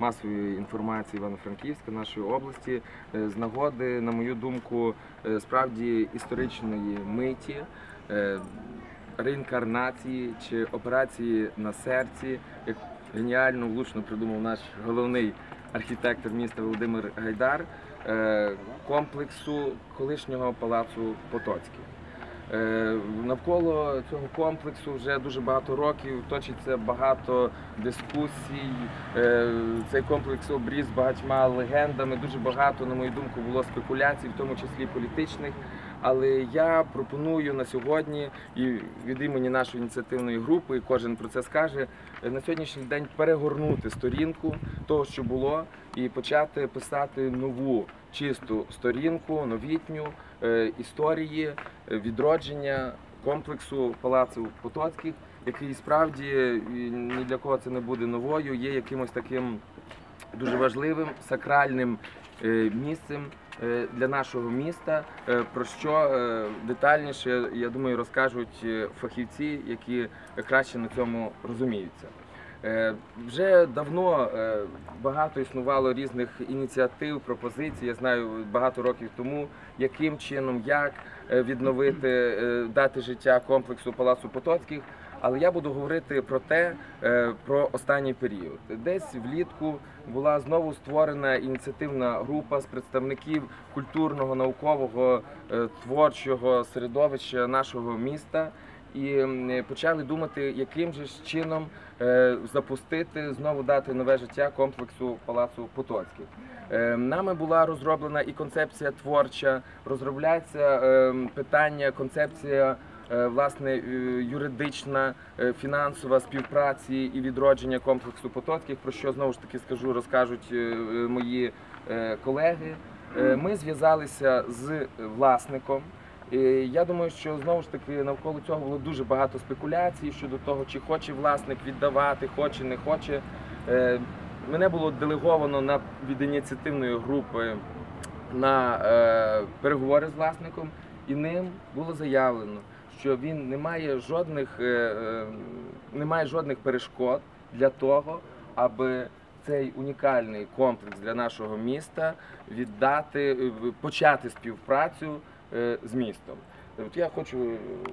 масової інформації Івано-Франківська, нашої області, е, з нагоди, на мою думку, е, справді історичної миті, е, реінкарнації чи операції на серці, як геніально влучно придумав наш головний архітектор міста Володимир Гайдар, комплексу колишнього палацу Потоцький. Е, Навколо цього комплексу вже дуже багато років точиться багато дискусій. Е, Цей комплекс обріз багатьма легендами. Дуже багато, на мою думку, було спекуляцій, в тому числі політичних. Але я пропоную на сьогодні і від імені нашої ініціативної групи, і кожен про це скаже, на сьогоднішній день перегорнути сторінку того, що було, і почати писати нову чисту сторінку, новітню е, історії е, відродження комплексу палацу Потоцьких, який справді е, ні для кого це не буде новою, є якимось таким дуже важливим сакральним місцем для нашого міста, е, про що е, детальніше, я думаю, розкажуть е, фахівці, які краще на цьому розуміються. Е, Вже давно е, багато існувало різних ініціатив, пропозицій. Я знаю багато років тому, яким чином, як е, відновити, е, дати життя комплексу Палацу Потоцьких. Але я буду говорити про те, е, про останній період. Десь влітку була знову створена ініціативна група з представників культурного, наукового, е, творчого середовища нашого міста. І почали думати, яким же чином е, запустити, знову дати нове життя комплексу Палацу Потоцьких. Нами була розроблена і концепція творча, розробляється е, питання, концепція власне е, юридична, е, фінансова співпраці і відродження комплексу Потоцьких, про що знову ж таки скажу, розкажуть е, е, мої е, колеги. Е, Ми зв'язалися з власником. Я думаю, що знову ж таки навколо цього було дуже багато спекуляцій щодо того, чи хоче власник віддавати, хоче, не хоче. Е, Мене було делеговано на від ініціативної групи на е, переговори з власником, і ним було заявлено, що він не має жодних, е, е, не має жодних перешкод для того, аби цей унікальний комплекс для нашого міста віддати, е, почати співпрацю з містом. От я хочу